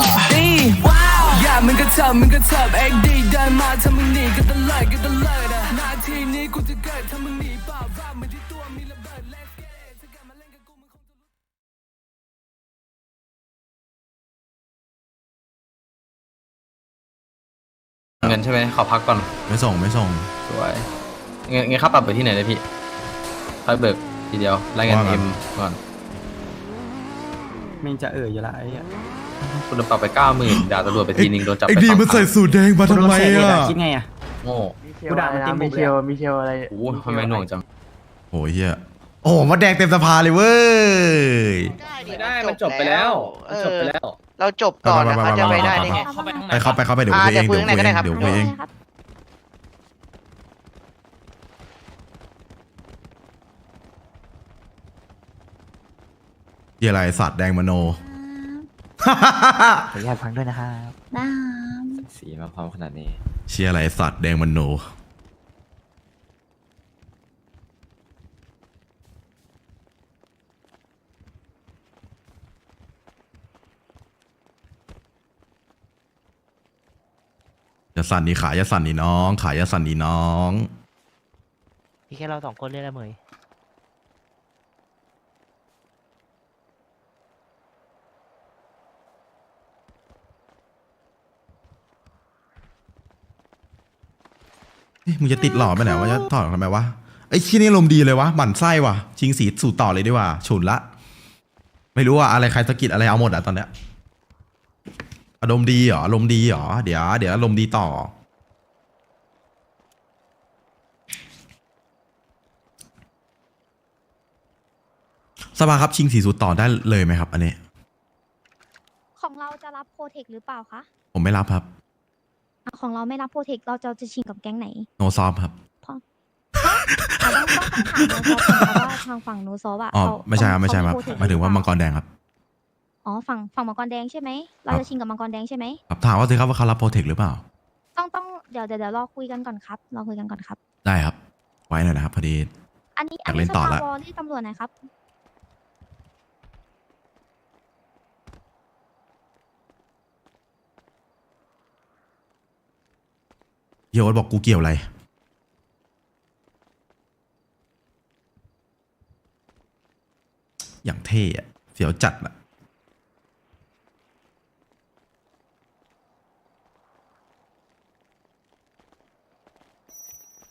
XD อย่ามึงก็เถิบมึงก็เถิบ XD เดินมาถ้ามึงหนีก็ตะเลิดก็ตะเลิดอะหนาทีนี้กูจะเกิดถ้ามึงหนีเปล่าว่ามันที่ตัวมีระเบิด Let's get it ถ้ากลับมาเล่นกับกูมึงคงจะรู้เงินใช่ไหมขอพักก่อน ไม่ส่งไม่ส่ง สวยเงินเงินค่าปรับไปที่ไหนเลยพี่ค่อยเบิกทีเดียวรายงานว่าไงเอ็มก่อน มึงจะเอ่ยอยู่ละไอ้เหี้ยคุณโดนปรับไปเก้าหมื่นด่าตำรวจไปทีนึงโดนจับไปไอ้ดีสองมันพัใส่นสูทแดงมาทำไมกูโดนเสกเลยอะคิดไงอะ โง่กูด่ามันเต็มบุกเลยอะมิเชลมิเชลอะไรโอ้โหทำไมหน่วงจัง โอ้ยเฮียโอ้โหมาแดงเต็มสภาเลยเว้ย ไม่ได้มันจบไปแล้วมันจบไปแล้ว เราจบก่อนนะเขาจะไปได้ได้ไงเข้าไปข้างในไปเข้าไปเข้าไปเดี๋ยวอ่าคุยเองเดี๋เดี๋ยยววคุคุยยข้างในก็ได้ครับเองเดี๋ยวคุยเอง ครับ เฮียอะไรสัตว์แดงมโน ขออนุญาตฟังด้วยนะครับได้สีมาพร้อมขนาดนี้ เชียอะไรสัตว์แดงมโนอย่าสั่นดีขาอย่าสั่นดีน้อง ขาอย่าสั่นดีน้อง พี่แค่เราสองคนเล่นละเหมย เอ๊ะมึงจะติดหล่อไปไหนวะจะถอดทำไมวะไอ้ชี้นี่ลมณ์ดีเลยวะหมั่นไส้วะชิงสีสู่ต่อเลยดีกว่าฉุนละ ไม่รู้ว่าอะไรใครสะกิดอะไรเอาหมดอะตอนเนี้ยอารมณ์ดีเหรออารมณ์ดีเหรอเดี๋ยวเดี๋ยวอารมณ์ดีต่อ สภาครับชิงสีสูตรต่อได้เลยไหมครับ อันนี้ ของเราจะรับโปรเทคหรือเปล่าคะ ผมไม่รับครับอะ ของเราไม่รับโปรเทคเราจะจะชิงกับแก๊งไหนโนซอมครับอะต้องต้องถามโนซอฟก่อนค่ะว่าทางฝั่งโนซอฟอะอ๋อ เขาไม่ใช่ครับเขาไม่ใช่ครับโปรเทคหมายถึงว่าหรือมังเปกล่รแดงครับ อ๋อฝั่งฝั่งมังกรแดงใช่ไหมเราครับจะชิงกับมังกรแดงใช่ไหมครับ ถามว่าสิครับว่าเขารับโปรเทคหรือเปล่า ต้องต้องเดี๋ยวเดี๋ยวเดี๋ยวรอคุยกันก่อนครับรอคุยกันก่อนครับ ได้ครับ ไว้หน่อยนะครับ พอดี อันนี้อยากเล่นต่อละสภาวอที่ตำรวจหนะครับ เฮียโอ๊ตบอกกูเกี่ยวอะไร อย่างเท่อะเสียวจัดอะ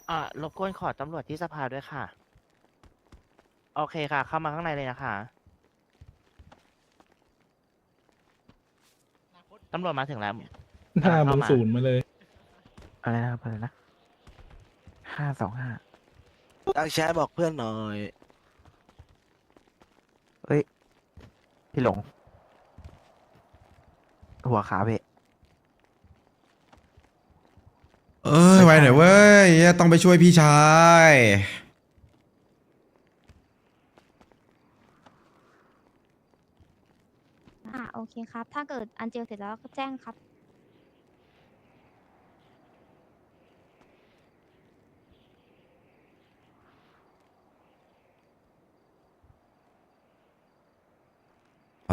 อ่ารบกวนขอตำรวจที่สภาด้วยค่ะ โอเคค่ะ เข้ามาข้างในเลยนะคะ ตำรวจมาถึงแล้วห้าเข้ามึงมาศูนย์มาเลย อะไรนะครับอะไรนะห้าสองห้าตั้งแชทบอกเพื่อนหน่อยเฮ้ย พี่หลง หัวขาเพเอ้ยไว้หน่อยเว้ยเหี้ยต้องไปช่วยพี่ชาย อ่าโอเคครับ ถ้าเกิดอันเจลเสร็จแล้วก็แจ้งครับ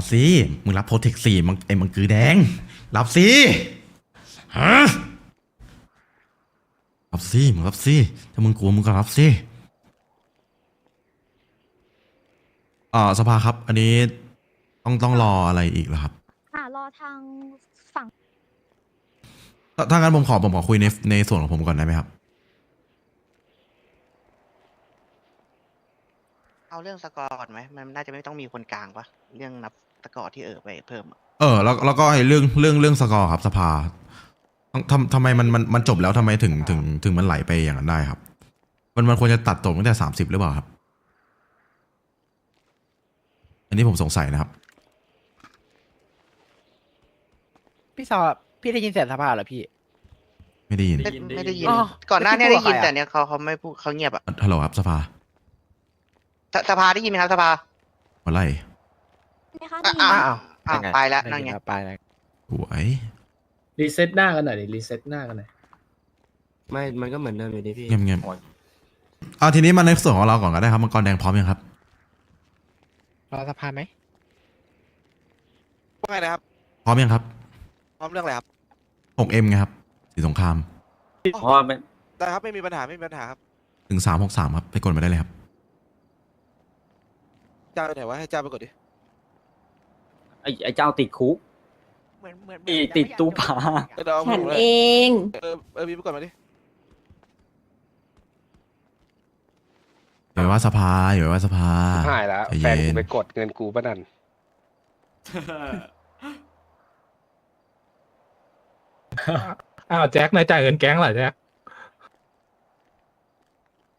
รับสิมึงรับโปรเทคสี่มังไอ้มังกือแดง รับสิฮะรับสิมึงรับสิถ้ามึงกลัวมึงก็รับสิอ่าสภาครับ อันนี้ต้องต้องรออะไรอีกเหรอครับอ่ารอทางฝั่งถ้าถ้างั้นผมขอผมขอคุยในในส่วนของผมก่อนได้ไหมครับ เอาเรื่องสกอร์ก่อนไหมมันน่าจะไม่ต้องมีคนกลางปะเรื่องนับ สกอร์ที่เออไปเพิ่มอะเออแล้วแล้วก็ไอ้เรื่องเรื่องเรื่องสกอร์ครับสภาต้องทำทำไมมันมันมันจบแล้วทำไมถึงถึงถึงมันไหลไปอย่างนั้นได้ครับ มันมันควรจะตัดจบตั้งแต่สามสิบหรือเปล่าครับ อันนี้ผมสงสัยนะครับ พี่สอบพี่ได้ยินเสียงสภาเหรอพี่ ไม่ได้ยินไม่ไม่ได้ยิน อ๋อก่อนหน้านี้ไม่ได้พูดยินกับใครอะแต่เนี้ยเขาเขาไม่พูดเขาเงียบอะฮัลโหลครับสภาสสภาได้ยินไหมครับสภามาไล่ ไหมคะอะได้ยินอะไหมอะไปแล้วนั่นไง ไปแล้วสวยรีเซ็ตหน้ากันหน่อยดิรีเซ็ตหน้ากันหน่อย ไม่ มันก็เหมือนเดิมอยู่ดีพี่ เงียบเงียบอ่าทีนี้มาในส่วนของเราก่อนก็ได้ครับมังกรแดงพร้อมยังครับ รอสภาไหมไงนะครับพร้อมยังครับพร้อมเรื่องอะไรครับ 6M ไงครับสีสงครามเพราะว่าไม่ได้ครับไม่มีปัญหาไม่มีปัญหาครับถึงสามหกสามครับไปกดมาได้เลยครับ เจ้าไปไหนวะให้เจ้าไปกดดิ ไอ้ไอ้เจ้าติดคุก เหมือนเหมือนอีติดตู้ปลา เออเดี๋ยวเอาฉันผมเลยเอง เออเออมีไปกดมาดิ อย่าไปว่าสภาอย่าไปว่าสภา หายแล้วใจแฟนเย็กูนไปกดเงินกูปะนั่น อ้าวแจ็คนายจ่ายเงินแก๊งเหรอแจ็ค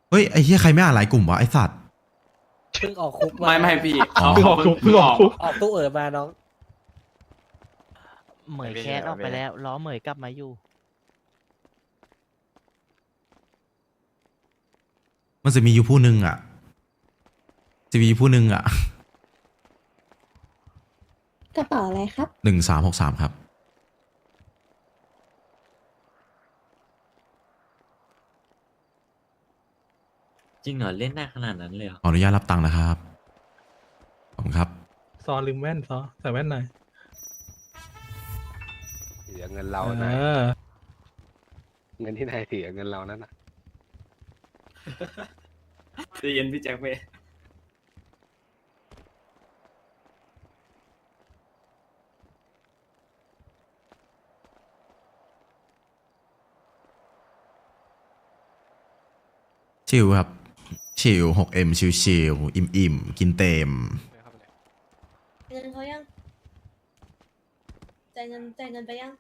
เฮ้ยไอ้เหี้ยใครไม่อ่านหลายกลุ่มวะไอ้สัตว์ เพิ่งออกคุกไม่ไม่พี่อ๋อเพิ่งออกคุกเพิ่งออกคุกออกตู้เอ๋อมาน้อง เหมยแคสออกไปแล้ว ล้อเหมยกลับมาอยู่ มันจะมีอยู่ผู้หนึ่งอะ จะมีผู้หนึ่งอะกระเป๋าอะไรครับหนึ่งสามหกสามครับ จริงเหรอ เล่นได้ขนาดนั้นเลยเหรอขออนุญาตรับตังค์นะครับขอบคุณครับ ซอลืมแว่นซอใส่แว่นหน่อยเสียเงินเราเอนะอเงินที่นายเสียเงินเรานั่นนะจะเย็นพี่แจ็คไปชิลครับ ชิล 6M ชิลชิลอิ่มอิ่มๆกินเต็ม เงินเขายังจ่ายเงินจ่ายเงินไปยัง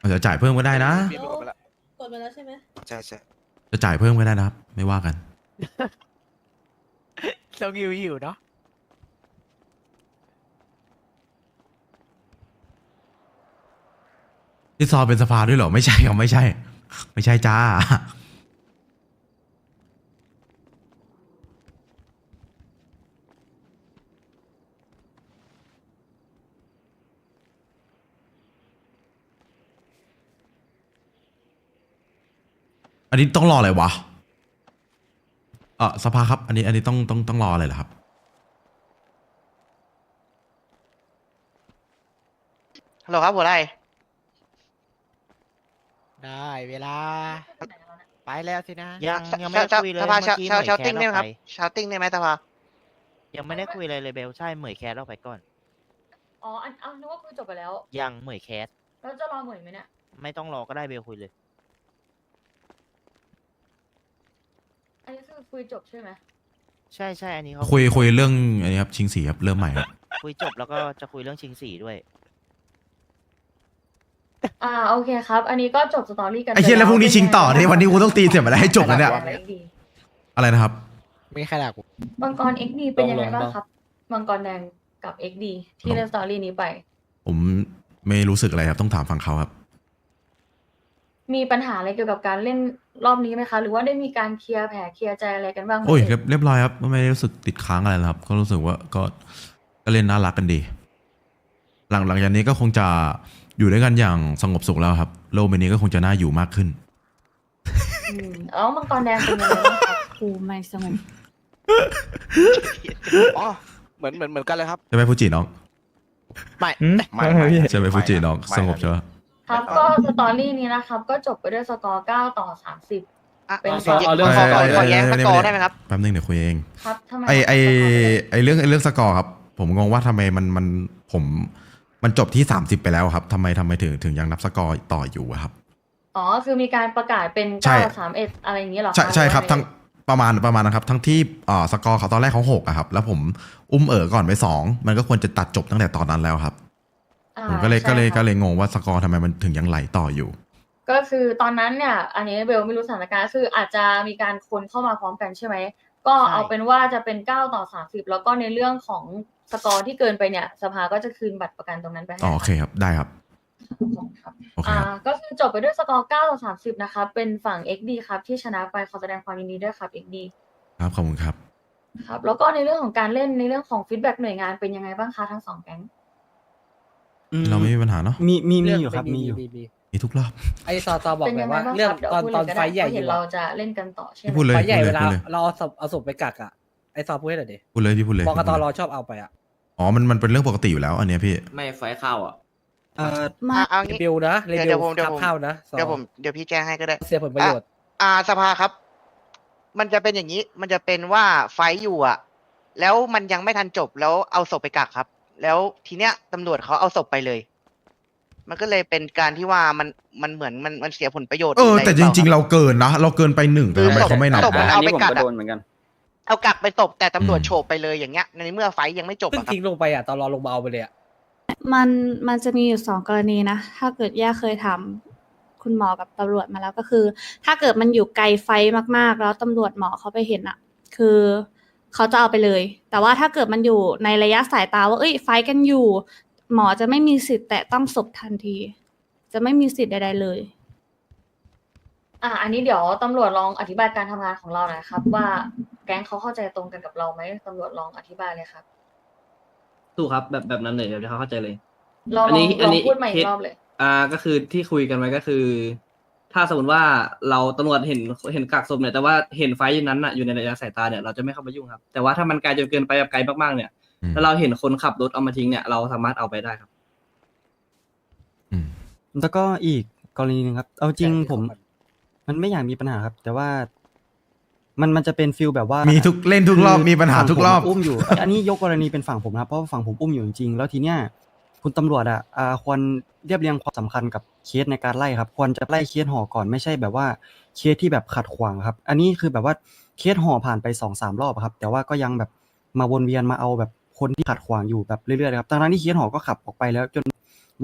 อาจจะจ่ายเพิ่มก็ได้นะมีไปกดมาแล้วกดมาแล้วใช่ไหมใช่ใช่จะจ่ายเพิ่มก็ได้นะครับ ไม่ว่ากันต้องหิวหิวเนาะพี่ซอเป็นสภาด้วยเหรอ ไม่ใช่ครับไม่ใช่ ไม่ใช่จ้า นนี้ต้องรออะไรวะเออสภาครับ อันนี้อันนี้ต้องต้องต้องรออะไรเหรอครับ ฮัลโหลครับหัวไรได้เวลา ไปแล้วสินะยังยังไม่ได้คุยเลยสภาเมื่อกี้ชาวเหมยชาวแคติ้สงอได้อไหมกครับไปชาวติ้งได้ไหมสภายังไม่ได้คุยเลยเลยเบลใช่เหมยแคสออกไปก่อน อ๋อ อันเอานึกว่าคุยจบไปแล้ว ยังเหมยแคสแล้วจะรอเหมยไหมเนี่ย ไม่ต้องรอก็ได้เบลคุยเลย อันนี้คือคุยจบใช่ไหมใช่ใช่อันนี้เขาคุยคุยเรื่องอันนี้ครับชิงสีครับเริ่มใหม่ครับคุยจบแล้วก็จะคุยเรื่องชิงสีด้วย อ่าโอเคครับ อันนี้ก็จบสตอรี่กันไอ้เหี้ยแล้วพรุ่งนี้ชิงต่อเนี่ยวันนี้กูต้องตีเสร็จมาแล้วให้จบแล้วเนี่ยมังกร XD อะไรนะครับไม่ขนาดกูมังกร XD เป็นยังไงลองๆบ้างบ้างครับมังกรแดงกับ XD ที่เล่นสตอรี่นี้ไป ผมไม่รู้สึกอะไรครับต้องถามฝั่งเขาครับ มีปัญหาอะไรเกี่ยวกับการเล่นรอบนี้ไหมคะ หรือว่าได้มีการเคลียร์แผลเคลียร์ใจอะไรกันบ้างไหมโอ้ยเอ่เรียบเรียบร้อยครับไม่ได้รู้สึกติดค้างอะไรแล้วครับ ก็รู้สึกว่าก็ก็เล่นน่ารักกันดี หลังหลังจากนี้ก็คงจะอยู่ด้วยกันอย่างสงบสุขแล้วครับ โลกใบนี้ก็คงจะน่าอยู่มากขึ้น อืมแล้วมังกรแดงเป็นยังไงบ้างครับครูไม่สงบอ๋อเหมือนเหมือนเหมือนกันเลยครับ ใช่ไหมฟูจิน้อง ไม่หืมไม่ไม่ไม่พี่ใช่ไหมฟูจิน้องไม่สงบใช่ไหม ครับก็สตอรี่นี้นะครับ ก็จบไปด้วยสกอร์ 9 ต่อ 30เป็นเอาเอาเรื่องขอขอขอแย้งสกอร์ได้ไหมครับ แป๊บนึงเดี๋ยวคุยเอง ครับทำไมไอไอครับไอเรื่องไอเรื่องสกอร์ครับ ผมงงว่าทำไมมันมันผมมันจบที่ 30 ไปแล้วครับทำไมทำไมถึงถึงยังนับสกอร์ต่ออยู่อะครับ อ๋อ คือมีการประกาศเป็น ใช่ 9 3 1 อะไรอย่างนี้เหรอใช่ะใช่ครับหอว่าทั้งประมาณประมาณนะครับ ทั้งที่อ่าสกอร์เขาตอนแรกเขาหกอะครับ แล้วผมอุ้มเอ๋อก่อนไปสองมันก็ควรจะตัดจบตั้งแต่ตอนนั้นแล้วครับ อ่าผมก็เลยใช่ก็เลยครับก็เลยงงว่าสกอร์ทำไมมันถึงยังไหลต่ออยู่ ก็คือตอนนั้นเนี่ย อันนี้เบลไม่รู้สถานการณ์คืออาจจะมีการคนเข้ามาพร้อมกันใช่ไหม ก็ใช่ เอาเป็นว่าจะเป็น 9 ต่อ 30 แล้วก็ในเรื่องของสกอร์ที่เกินไปเนี่ย สภาก็จะคืนบัตรประกันตรงนั้นไปให้อ๋อโอเคครับได้ครับ ครับโอเคอ่าครับ ก็คือจบไปด้วยสกอร์ 9 ต่อ 30 นะคะ เป็นฝั่ง XD ครับ ที่ชนะไปขอแสดงความยินดีด้วยครับ XD ครับขอบคุณครับ ครับ แล้วก็ในเรื่องของการเล่นในเรื่องของฟีดแบ็กหน่วยงานเป็นยังไงบ้างคะทั้งสองแก๊ง เราไม่มีปัญหาเนาะมีมีมีเรื่องอยู่ครับมีอยู่มีมีทุกรอบไอ้ซอซอบอกเป็นแบยังบไงว่าบ้างเรื่องครับเดี๋ยวตอนพูดตเลอนยก็ไฟได้ใหญ่เพราะอเห็นยู่เราอะจะเล่นกันต่อใช่ไหมพี่พูดเลยไฟใหญ่พูดเวเลยลาพูดเลยเราเอาศพเอาศพไปกักอะไอ้ซอพูดให้หน่อยดิพูดเลยพี่พูดเลยบอกกตพูดรเลยชอบเอาไปอะอ๋อมันมันเป็นเรื่องปกติอยู่แล้วอันเนี้ยพี่ไม่ไฟเข้าอะเอ่อมาเรเบลนะเรเดี๋เบยวลเดี๋ยวผมขับเข้านะสองเดี๋ยวผมเดี๋ยวพี่แจ้งให้ก็ได้เสียผลประโยชน์อ่าสภาครับ มันจะเป็นอย่างนี้ มันจะเป็นว่าไฟท์อยู่อะ แล้วมันยังไม่ทันจบแล้วเอาศพไปกักครับ แล้วทีเนี้ยตำรวจเขาเอาศพไปเลย มันก็เลยเป็นการที่ว่ามันมันเหมือนมันมันเสียผลประโยชน์เออะไแต่จริง ๆ เราเกินนะ เราเกินไปหนึ่งแต่คือทำไมเขาไม่นับศพมันวะเอาไปกัดอะโดนเหมือนกันเอากักไปศพแต่ตำรวจอืมโฉบไปเลยอย่างเงี้ย ในเมื่อไฟท์ยังไม่จบซึ่งอะครับ ทิ้งลงไปอะตอนรอลงมาเอาไปเลยอะมันมันจะมีอยู่สองกรณีนะ ถ้าเกิดย่าเคยถามคุณหมอกับตำรวจมาแล้วก็คือ ถ้าเกิดมันอยู่ไกลไฟมากๆ แล้วตำรวจหมอเขาไปเห็นอะคือ เขาจะเอาไปเลย แต่ว่าถ้าเกิดมันอยู่ในระยะสายตาว่าเอ้ยไฟกันอยู่ หมอจะไม่มีสิทธิ์แตะต้องศพทันที จะไม่มีสิทธิ์ใดๆเลย อ่าอันนี้เดี๋ยวตำรวจลองอธิบายการทำงานของเราหน่อยครับ ว่าแก๊งเขาเข้าใจตรงกันกับเราไหมตำรวจลองอธิบายเลยครับ ถูกครับแบบแบบนั้นเลยเดี๋ยวเขาเข้าใจเลย เราอันลอนี้งอัลนองนี้พูดใหม่อีเคกสรอบเลย อ่าก็คือที่คุยกันไว้ก็คือ ถ้าสมมติว่าเราตำรวจเห็นเห็นกักศพเนี่ยแต่ว่าเห็นไฟล์นั้นน่ะอยู่ในระยะสายตาเนี่ยเราจะไม่เข้ามายุ่งครับ แต่ว่าถ้ามันไกลจนเกินไปแบบไกลมากๆเนี่ยอืมแล้วเราเห็นคนขับรถเอามาทิ้งเนี่ยเราสามารถเอาไปได้ครับอืมแล้วก็อีกกรณีหนึงครับ เอาจริงใช่ผมครับมันไม่อยากมีปัญหาครับ แต่ว่ามันมันจะเป็นฟิลแบบว่ามีมีทุกเล่นทุกรอบมีปัญหาทุกรอบอุ้มอยู่ อันนี้ยกกรณีเป็นฝั่งผมนะครับเพราะว่าฝั่งผมอุ้มอยู่จริงๆแล้วทีเนี้ยคุณตำรวจอะอ่าควรเรียบเรียงความสำคัญกับ เคสในการไล่ครับ ควรจะไล่เคสห่อก่อนไม่ใช่แบบว่าเคสที่แบบขัดขวางครับ อันนี้คือแบบว่าเคสห่อผ่านไปสองสามรอบอะครับ แต่ว่าก็ยังแบบมาวนเวียนมาเอาแบบคนที่ขัดขวางอยู่แบบเรื่อยๆเลยครับทั้งๆที่เคสห่อก็ขับออกไปแล้ว จน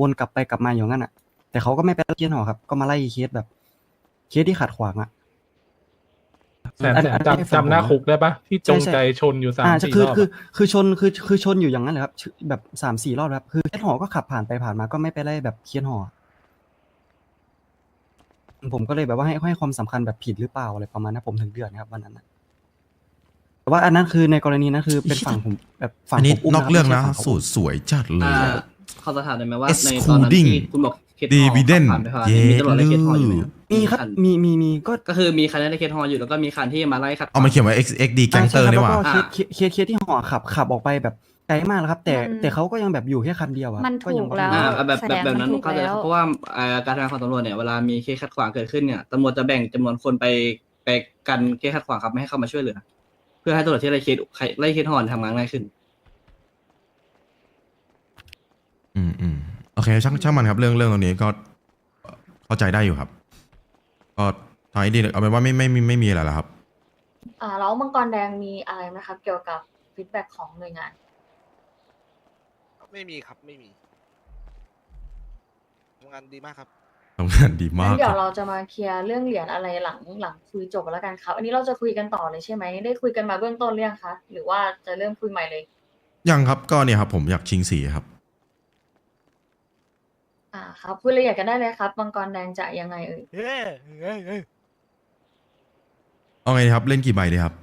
วนกลับไปกลับมาอย่างนั้นอะ แต่เขาก็ไม่ไปไล่เคสห่อครับ ก็มาไล่เคสแบบเคสที่ขัดขวางอะแสนอันแสอันนนี้จำจำหน้าคุกได้ปะที่จงใช่ใช่ใจชนอยู่สามอ่าสี่คือรอบคืออะคือชนคือคือชนอยู่อย่างนั้นเลยครับชแบบสามสี่รอบแล้วครับ คือเคสหอก็ขับผ่านไปผ่านมาก็ไม่ไปไล่แบบเคสหอ ผมก็เลยแบบว่าให้ให้ความสำคัญแบบผิดหรือเปล่าอะไรประมาณนั้นผมถึงเดือดนะครับวันนั้นนะแต่ว่าอันนั้นคือในกรณีนั้นคือเป็นฝั่งผมแบบฝั่งอันนี้ผมอุ้มนอกเรื่องนะ ไม่ใช่ฝั่สูตรสวยจัดเลย อ่าอะเขาจะถามได้ไหมว่า ในตอนนั้น Excluding ที่คุณบอกเคสฮอ dividend ขับผ่านไปผ่านมามีตำรวจไล่เคสฮออยู่ไหมครับมีครับคันมีมีมีก็ก็คือมีคันนั้นไล่เคสฮออยู่แล้วก็มีคันที่มาไล่ขัดขวเอามาเขียนไว้ X X D แก๊งเตอร์ใช่นี่คหบว่าแล้วก็เคสเคสเคสที่หอขับขับออกไปแบบ ไกลมากแล้วครับ แต่มัน แต่เขาก็ยังแบบอยู่แค่คันเดียวอะมันยังถูกแล้ว อ่าแบบแสแบดบงแบบนั้นมันถูกเข้าใจแล้ว เพราะว่าอ่าการทำงานของตำรวจเนี่ยเวลามีเคสขัดขวางเกิดขึ้นเนี่ยตำรวจจะแบ่งจำนวนคนไปไปกันเคสขัดขวางครับไม่ให้เข้ามาช่วยเหลือ เพื่อให้ตำรวจที่ไล่เคสไล่เคสฮอนทำงานง่ายขึ้น อืมอืมโอเคช่างช่างมันครับเรื่องเรื่องตรงนี้ก็เข้าใจได้อยู่ครับ ก็ทางที่ดีเอาเป็นว่าไม่ไม่ไม่ไม่มีอะไรแล้วครับ อ่าแล้วมังกรแดงมีอะไรไหมครับ เกี่ยวกับฟีดแบ็ของหน่วยงาน ไม่มีครับไม่มีทำงานดีมากครับ ทำงานดีมางั้กนเดี๋คยวรับเราจะมาเคลียร์เรื่องเหรียญอะไรหลังหลังคุยจบแล้วกันครับ อันนี้เราจะคุยกันต่อเลยใช่ไหมได้คุยกันมาเบื้องต้นหรือยังคะหรือว่าจะเริ่มคุยใหม่เลย ยังครับก็เนี่ยครับผมอยากชิงสีครับ อ่าครับคุยรายละเอียดกันได้เลยครับมังกรแดงจะยังไงเอ่ย เอาไงดีครับเล่นกี่ใบดีครับ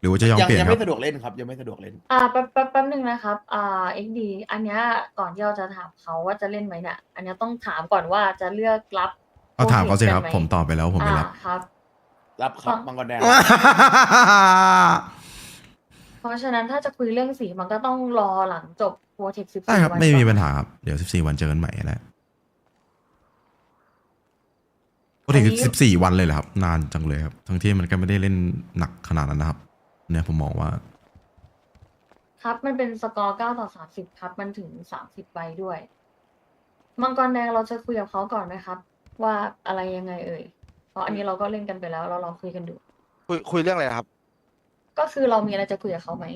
หรือว่าจะยอมเปลี่ยนยังครัไม่บสะดวกเล่นครับ ยังไม่สะดวกเล่น อ่าแป๊บแป๊บแป๊บหนึ่งนะครับอ่าเอ็กดีอันเนี้ยก่อนที่เราจะถามเขาว่าจะเล่นไหมเนี่ยอันเนี้ยต้องถามก่อนว่าจะเลือกรับเอาถามเขาสิครับโปผมตอบไปแล้วผมไม่อ่ารับครับ รับครับอะมังกรแดง เพราะฉะนั้นถ้าจะคุยเรื่องสีมันก็ต้องรอหลังจบโปรเทคสิบได้ครับวันไม่มีก่อนปัญหาครับ เดี๋ยว 14 วันเจอกันใหม่แหละโอ้ถึง14 วันเลยเหรอครับ นานจังเลยครับ ทั้งที่มันก็ไม่ได้เล่นหนักขนาดนั้นนะครับ เนี่ยผมมองว่า ครับ มันเป็นสกอร์เก้าต่อสามสิบครับ มันถึงสามสิบใบด้วย มังกรแดงเราจะคุยกับเขาก่อนไหมครับ ว่าอะไรยังไงเอ่ย เพราะอันนี้เราก็เล่นกันไปแล้ว เราลองคุยกันดู คุยคุยเรื่องอะไรครับ ก็คือเรามีอะไรจะคุยกับเขาไหม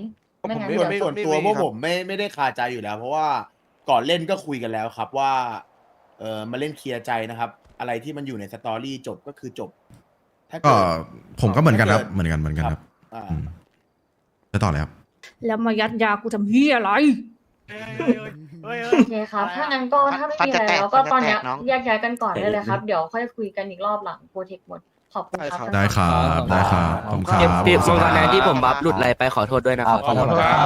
ผมไม่งั้นไม่เดี๋ยวไม่ส่วนตัวพวกผมไม่ไม่ได้คาใจอยู่แล้ว เพราะว่าก่อนเล่นก็คุยกันแล้วครับว่า เออมาเล่นเคลียร์ใจนะครับ อะไรที่มันอยู่ในสตอรี่จบก็คือจบ ถ้าก็เกิดผมก็เหมือนกันครับถ้าเกิดเหมือนกันเหมือนกันครับ อ่าอืม จะต่อเลยครับ แล้วมายัดยากูทำเฮียอะไรโอเคครับ ถ้างั้นก็ถ้าไม่มีอะไรแล้วก็ตอนเนี้ยแยกย้ายกันก่อนได้เลยครับ เดี๋ยวค่อยคุยกันอีกรอบหลังโปรเทคหมด ขอบคุณครับ ได้ครับได้ครับขอบคุณครับพี่มังกรแดงที่ผมบัฟหลุดอะไรไปขอโทษด้วยนะครับ ขอบคุณครับ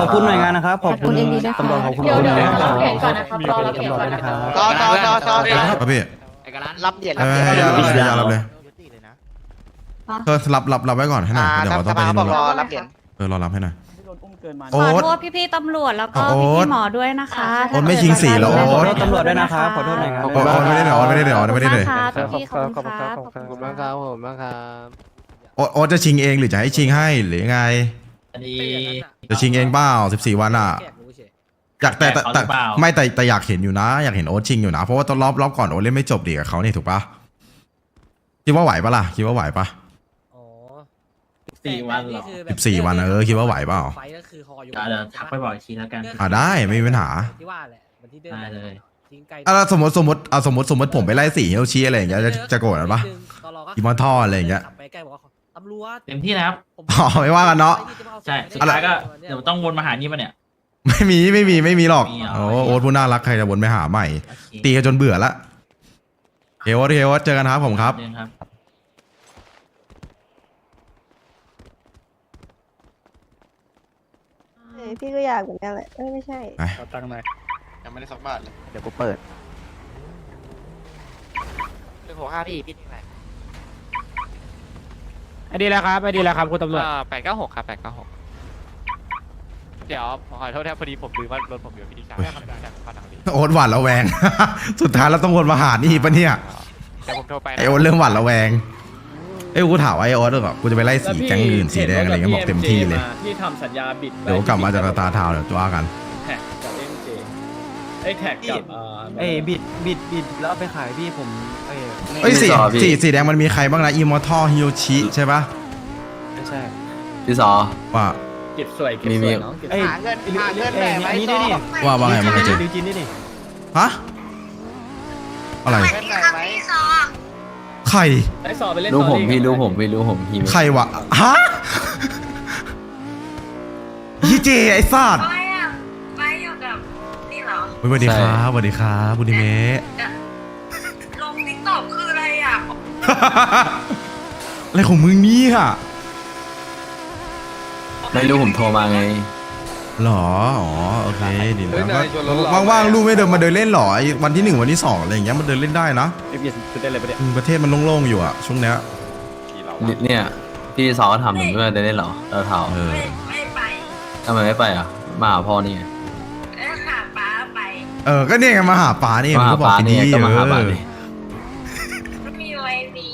ขอบคุณหน่วยงานนะครับ ขอบคุณขอบคุณ AD ด้วยค่ะตำรวจขอบคุณเดี๋ยวเดี๋ยวตำรวจรอรับแผนก่อนนะครับรอรับแผนก่อนนะครับซอซอซอซอครับพี่รับเหรียญเอรับเหรียญออย่ารับเลยยุติ เลยนะเธอรับรับรับไว้ก่อนให้หน่อยอ่าเดี๋ยวเราสต้องไปภาที่บอนู่กนรอแล้วรับเหรียญ เออรอรับให้หน่อยขโอ๊อต โทษพี่ๆตำรวจแล้วก็โอ๊ตพี่ๆหมอด้วยนะคะโอ๊ตไม่ชิงสีแล้วโอ๊ตขอโทษตำรวจด้วยนะครับขอโทษหน่อยครับ โอ๊ตโอ๊ตไม่ได้เดี๋ยวโอ๊ตไม่ได้เดี๋ยวโอ๊ตไม่ได้เดี๋ยวขอบคุณมากครับพี่ๆขอบคุณครับขอบคุณมากครับผมมากครับ โอ๊ตโอ๊ตจะชิงเองหรือจะให้ชิงให้หรือยังไง อันนี้ จะชิงเองเปล่าสิบสี่วันอะอยากแต่แต่แต่แจกเขาหรือเปล่า ไม่แต่แต่อยากเห็นอยู่นะ อยากเห็นโอ๊ตชิงอยู่นะ เพราะว่าตอนรอบรอบก่อนโอ๊ตเล่นไม่จบดีกับเขาเนี่ยถูกปะคิดว่าไหวปะล่ะคิดว่าไหวปะ สี่วันเหรอสิบสี่วันเออคิดว่าไหวเปล่า ไฟก็คือฮออยู่เดี๋ยวทักไปบอกอีกทีแล้วกัน อะได้ไม่มีปัญหา ที่ว่าแหละมันที่เดินได้เลย ทิ้งไกลอะแล้วสมมติสมมติเอาสมมติสมมติผมไปไล่สีเฮลชีอะไรอย่างเงี้ยจะจะโกรธกันปะ ตลอดก็อีมอนท่ออะไรอย่างเงี้ย ขับไปใกล้บอกว่าตำรวจเต็มที่นะครับ ผมอ๋อไม่ว่ากันเนาะใช่ สุดท้ายก็เดี๋ยวต้องวนมาหานี่ปะเนี่ย ไม่มีไม่มีไม่มีหรอกมีเหรอโอ้โอ๊ตผู้น่ารักใครจะวนไปหาใหม่ โอเคตีกันจนเบื่อละเฮวอตเฮวอตเจอกันครับผมครับ เดินครับ พี่ก็อยากเหมือนกันแหละไม่ใช่ ขอตังค์หน่อยยังไม่ได้สักบาทเลยเดี๋ยวกูเปิดหนึ่งหกห้าพี่พี่เท่าไหร่ไอ้ดีแล้วครับไอ้ดีแล้วครับคุณตำรวจแปดเก้าหกครับแปดเก้าหกเดี๋ยวขอโทษนะพอดีผมลืมว่ารถผมอยู่พิธีการได้ครับได้ครับขอหนังดีโอ๊ตหวาดระแวง สุดท้ายเราต้องวนมาหานี่ปะเนี่ยเดี๋ยวผมโทรไปไอโอ๊ตเรื่องหวาดระแวงเอ้ยกูถามว่าไอโอ๊ตแบบกูจะไปไล่สีแก๊งอื่นสีแดงอะไรเงี้ยบอกเต็มที่เลย ที่ทำสัญญาบิดเดี๋ยวกลับมาจากตาทาวน์เดี๋ยวจ้ากันแท็กกับเอ็มเจไอ้แท็กกับเอ่อเอ้ยบิดบิดบิดแล้วเอาไปขายพี่ผมเอ้ยไม่เอ้ยสีไม่ต่อพี่สีสีแดงมันมีใครบ้างนะอีมอทอฮิโยชิใช่ปะไม่ใช่พี่ซอว่า เก็บสวยเก็บมีสมีวยน้องเก็บเอ้ยหาเงินหาเงินแหล่ไว้อันนี้ต่ด้วยอนี่ว่าว่าไงมันดิจะวจินนี่นี่ฮะอะไรเงินแหล่ไว้ ใครไอ้ซอไปเล่นรู้ผมตอพี่กับรู้ผมพี่รู้ผมพี่ใครวะฮะยี่เจไอ้ซาดไม่อะไม่อยู่กับนี่เหรอสวัสดีครับสวัสดีครับบุญเมะลงติ๊กต็อกคืออะไรอะอะไรของมึงเนี่ยไม่รู้ผมโทรมาไง หรอ อ๋อ โอเคดีแล้วก็ว่างๆลูกไม่เดินมาเดินเล่นหรอไอ้วันที่หนึ่งวันที่สองอะไรอย่างเงี้ยมันเดินเล่นได้นะเปลี่ยนชุดได้เลยปะเนี่ยอืมประเทศมันโล่งๆอยู่อะช่วงเนี้ยเนี่ยพี่ซอถามผมด้วยได้เล่นเหรอเออเท้าเออไม่ไปทำไมไม่ไปอะมาหาพ่อนี่ไงเออหาป้าไปเออก็เนี่ยไงมาหาป๋านี่มามึงหาก็บอกป้าไปนี่ดีไงก็มาหาป้าเออดิไม่มีไว้มี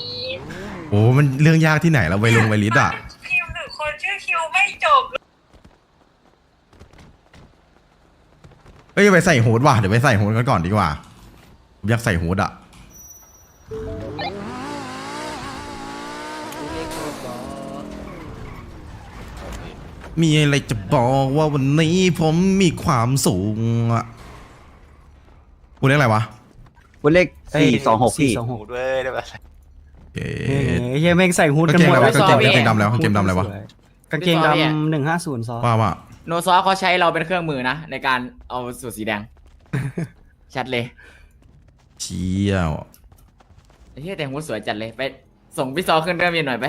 โอ้มันเรื่องยากที่ไหนแล้วไวลงไวลิสอะ คิวหรือคนชื่อคิวไม่จบ เอ้ยไปใส่ฮูดว่ะเดี๋ยวไปใส่ฮูดกันก่อนดีกว่าผมอยากใส่ฮูดอะมีอะไรจะบอกว่าวันนี้ผมมีความสูงอะกูเรียกอะไรวะวันเลขสี่สองหกสี่พี่สองหกด้วยได้ไหมเอ๊เฮ้ยเฮ้ยแม่งใส่ฮูดกางกันเกงหมอะดไรวะกางเกงกางเกงดำแล้วกางเกงดำอะไรวะกางเกงดำหนึ่งห้าศูนย์ซอว่าว่า โนซอเขาใช้เราเป็นเครื่องมือนะ ในการเอาสูตรสีแดง ชัดเลยเชี่ยวไอ้เหี้ยแต่งหูสวยจัดเลยไป ส่งพี่ซอขึ้นเรื่องเรียนหน่อยไป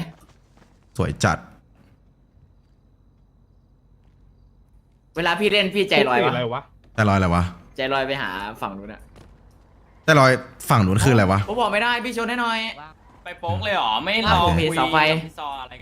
สวยจัด เวลาพี่เล่นพี่ใจลอยวะอะไรวะแต่รอยอะไรวะใจลอยไปหาฝั่งนู้นอะแต่รอยฝั่งนู้นคืออะไรวะ ผมบอกไม่ได้พี่ชนให้หน่อย ไปโป๊กเลยเหรอ ไม่เรา คุยกับพี่ซอไปซออะไร